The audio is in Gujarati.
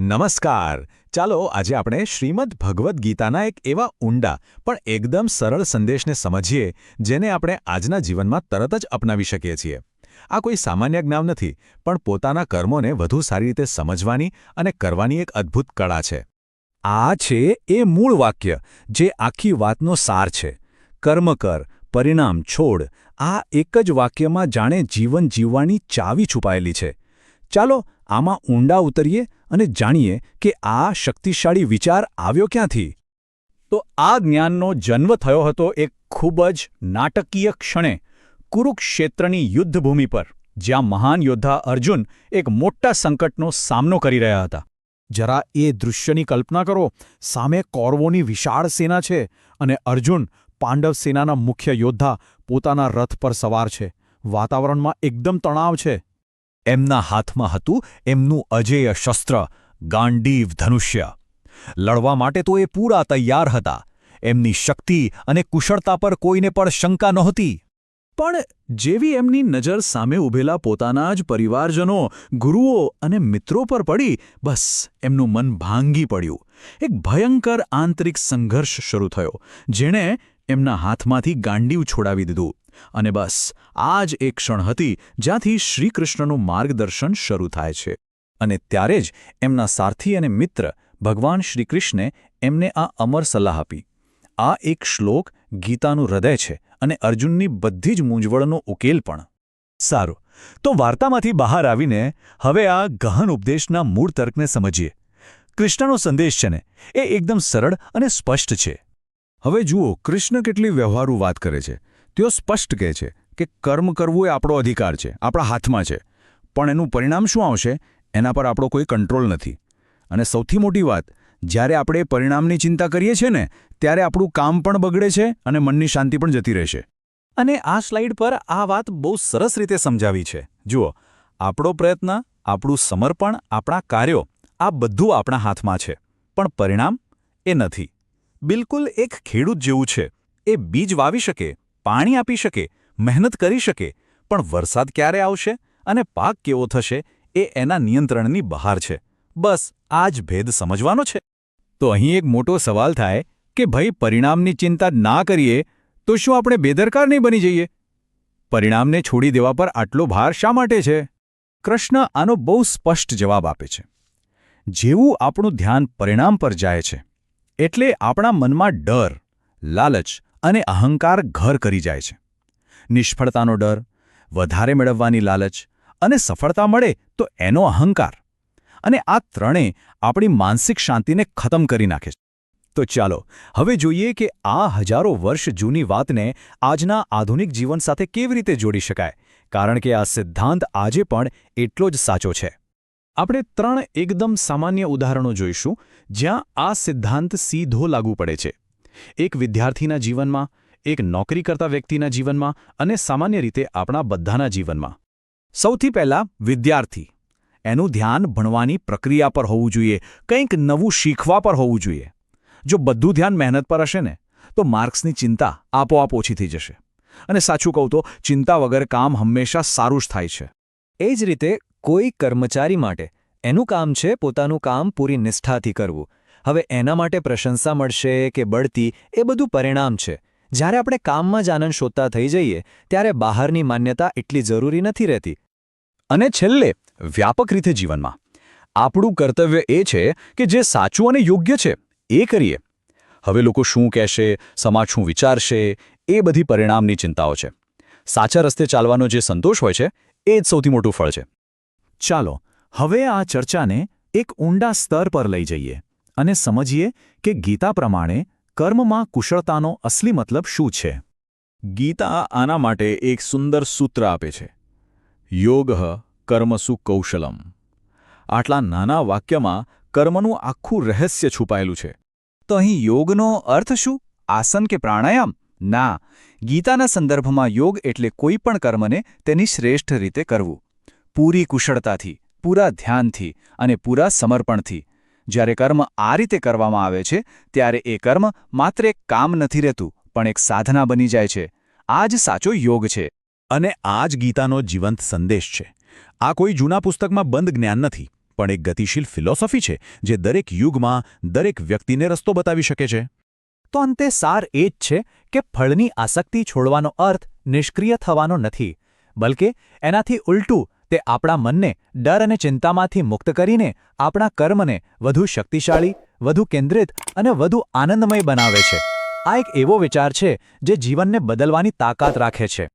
નમસ્કાર. ચાલો આજે આપણે શ્રીમદ ભગવદ્ ગીતાના એક એવા ઊંડા, પણ એકદમ સરળ સંદેશને સમજીએ, જેને આપણે આજના જીવનમાં તરત જ અપનાવી શકીએ છીએ. આ કોઈ સામાન્ય જ્ઞાન નથી, પણ પોતાના કર્મોને વધુ સારી રીતે સમજવાની અને કરવાની એક અદ્ભુત કળા છે. આ છે એ મૂળ વાક્ય, જે આખી વાતનો સાર છે. કર્મ કર, પરિણામ છોડ, આ એક જ વાક્યમાં જાણે જીવન જીવવાની ચાવી છુપાયેલી છે. ચાલો આમાં ઊંડા ઉતરીએ અને જાણીએ કે આ શક્તિશાળી વિચાર આવ્યો ક્યાંથી? તો આ જ્ઞાનનો જન્મ થયો હતો એક ખૂબ જ નાટકીય ક્ષણે કુરુક્ષેત્રની યુદ્ધભૂમિ પર, જ્યાં મહાન યોદ્ધા અર્જુન એક મોટા સંકટનો સામનો કરી રહ્યા હતા. જરા એ દૃશ્યની કલ્પના કરો, સામે કૌરવોની વિશાળ સેના છે અને અર્જુન પાંડવ સેનાના મુખ્ય યોદ્ધા પોતાના રથ પર સવાર છે. વાતાવરણમાં એકદમ તણાવ છે. એમના હાથમાં હતું એમનું અજેય શસ્ત્ર, ગાંડીવ ધનુષ્ય. લડવા માટે તો એ પૂરા તૈયાર હતા. એમની શક્તિ અને કુશળતા પર કોઈને પણ શંકા નહોતી. પણ જેવી એમની નજર સામે ઊભેલા પોતાના જ પરિવારજનો, ગુરુઓ અને મિત્રો પર પડી, બસ, એમનું મન ભાંગી પડ્યું. એક ભયંકર આંતરિક સંઘર્ષ શરૂ થયો, જેણે એમના હાથમાંથી ગાંડીવ છોડાવી દીધું. અને બસ, આ જ એક ક્ષણ હતી જ્યાંથી શ્રીકૃષ્ણનું માર્ગદર્શન શરૂ થાય છે. અને ત્યારે જ એમના સારથી અને મિત્ર ભગવાન શ્રીકૃષ્ણે એમને આ અમર સલાહ આપી. આ એક શ્લોક ગીતાનું હૃદય છે અને અર્જુનની બધી જ મૂંઝવણનો ઉકેલ પણ. સારું, તો વાર્તામાંથી બહાર આવીને હવે આ ગહન ઉપદેશના મૂળ તર્કને સમજીએ. કૃષ્ણનો સંદેશ છે ને, એ એકદમ સરળ અને સ્પષ્ટ છે. હવે જુઓ, કૃષ્ણ કેટલી વ્યવહારુ વાત કરે છે. તેઓ સ્પષ્ટ કહે છે કે કર્મ કરવું એ આપણો અધિકાર છે, આપણા હાથમાં છે. પણ એનું પરિણામ શું આવશે? એના પર આપણો કોઈ કંટ્રોલ નથી. અને સૌથી મોટી વાત, જ્યારે આપણે પરિણામની ચિંતા કરીએ છીએ ને, ત્યારે આપણું કામ પણ બગડે છે અને મનની શાંતિ પણ જતી રહેશે. અને આ સ્લાઇડ પર આ વાત બહુ સરસ રીતે સમજાવી છે. જુઓ, આપણો પ્રયત્ન, આપણું સમર્પણ, આપણા કાર્યો, આ બધું આપણા હાથમાં છે. પણ પરિણામ એ નથી. બિલકુલ એક ખેડૂત જેવું છે. એ બીજ વાવી શકે પાણી આપી શકે, મહેનત કરી શકે, પણ વરસાદ ક્યારે આવશે અને પાક કેવો થશે એ એના નિયંત્રણની બહાર છે. બસ, આ જ ભેદ સમજવાનો છે. તો અહીં એક મોટો સવાલ થાય કે ભાઈ પરિણામની ચિંતા ના કરીએ તો શું આપણે બેદરકાર નહીં બની જઈએ? પરિણામને છોડી દેવા પર આટલો ભાર શા માટે છે? કૃષ્ણ આનો બહુ સ્પષ્ટ જવાબ આપે છે. જેવું આપણું ધ્યાન પરિણામ પર જાય છે, એટલે આપણા મનમાં ડર, લાલચ અને અહંકાર ઘર કરી જાય છે. નિષ્ફળતાનો ડર, વધારે મેળવવાની લાલચ અને સફળતા મળે તો એનો અહંકાર. અને આ ત્રણે આપણી માનસિક શાંતિને ખતમ કરી નાખે છે. તો ચાલો, હવે જોઈએ કે આ હજારો વર્ષ જૂની વાતને આજના આધુનિક જીવન સાથે કેવી રીતે જોડી શકાય? કારણ કે આ સિદ્ધાંત આજે પણ એટલો જ સાચો છે. આપણે ત્રણ એકદમ સામાન્ય ઉદાહરણો જોઈશું, જ્યાં આ સિદ્ધાંત સીધો લાગુ પડે છે. એક વિદ્યાર્થીના જીવનમાં, એક નોકરી કરતા વ્યક્તિના જીવનમાં અને સામાન્ય રીતે આપણા બધાના જીવનમાં. સૌથી પહેલા વિદ્યાર્થી. એનું ધ્યાન ભણવાની પ્રક્રિયા પર હોવું જોઈએ, કંઈક નવું શીખવા પર હોવું જોઈએ. જો બધું ધ્યાન મહેનત પર હશે ને, તો માર્ક્સની ચિંતા આપોઆપ ઓછી થઈ જશે. અને સાચું કહું તો, ચિંતા વગર કામ હંમેશા સારું જ થાય છે. એ જ રીતે કોઈ કર્મચારી માટે, એનું કામ છે પોતાનું કામ પૂરી નિષ્ઠાથી કરવું. હવે એના માટે પ્રશંસા મળશે કે બઢતી એ બધું પરિણામ છે. જ્યારે આપણે કામમાં જ આનંદ શોધતા થઈ જઈએ, ત્યારે બહારની માન્યતા એટલી જરૂરી નથી રહેતી. અને છેલ્લે, વ્યાપક રીતે જીવનમાં. આપણું કર્તવ્ય એ છે કે જે સાચું અને યોગ્ય છે, એ કરીએ. હવે લોકો શું કહેશે, સમાજ શું વિચારશે, એ બધી પરિણામની ચિંતાઓ છે. સાચા રસ્તે ચાલવાનો જે સંતોષ હોય છે, એ જ સૌથી મોટું ફળ છે. ચાલો, હવે આ ચર્ચાને એક ઊંડા સ્તર પર લઈ જઈએ. અને સમજીએ કે ગીતા પ્રમાણે કર્મમાં કુશળતાનો અસલી મતલબ શું છે. ગીતા આના માટે એક સુંદર સૂત્ર આપે છે. યોગ કર્મસુ કૌશલમ. આટલા નાના વાક્યમાં કર્મનું આખું રહસ્ય છુપાયેલું છે. તો અહીં યોગનો અર્થ શું? આસન કે પ્રાણાયામ? ના. ગીતાના સંદર્ભમાં યોગ એટલે કોઈ પણ કર્મને તેની શ્રેષ્ઠ રીતે કરવું. પૂરી કુશળતાથી, પૂરા ધ્યાનથી અને પૂરા સમર્પણથી. જ્યારે કર્મ આ રીતે કરવામાં આવે છે ત્યારે એ કર્મ માત્ર એક કામ નથી રહેતું પણ એક સાધના બની જાય છે. આ જ સાચો યોગ છે. અને આ જ ગીતાનો જીવંત સંદેશ છે. આ કોઈ જૂના પુસ્તકમાં બંધ જ્ઞાન નથી પણ એક ગતિશીલ ફિલોસોફી છે જે દરેક યુગમાં દરેક વ્યક્તિને રસ્તો બતાવી શકે છે. તો અંતે સાર એ જ છે કે ફળની આસક્તિ છોડવાનો અર્થ નિષ્ક્રિય થવાનો નથી બલકે એનાથી ઉલટું તે આપણા મનને ડર અને ચિંતામાંથી મુક્ત કરીને આપણા કર્મને વધુ શક્તિશાળી, વધુ કેન્દ્રિત અને વધુ આનંદમય બનાવે છે. આ એક એવો વિચાર છે જે જીવનને બદલવાની તાકાત રાખે છે.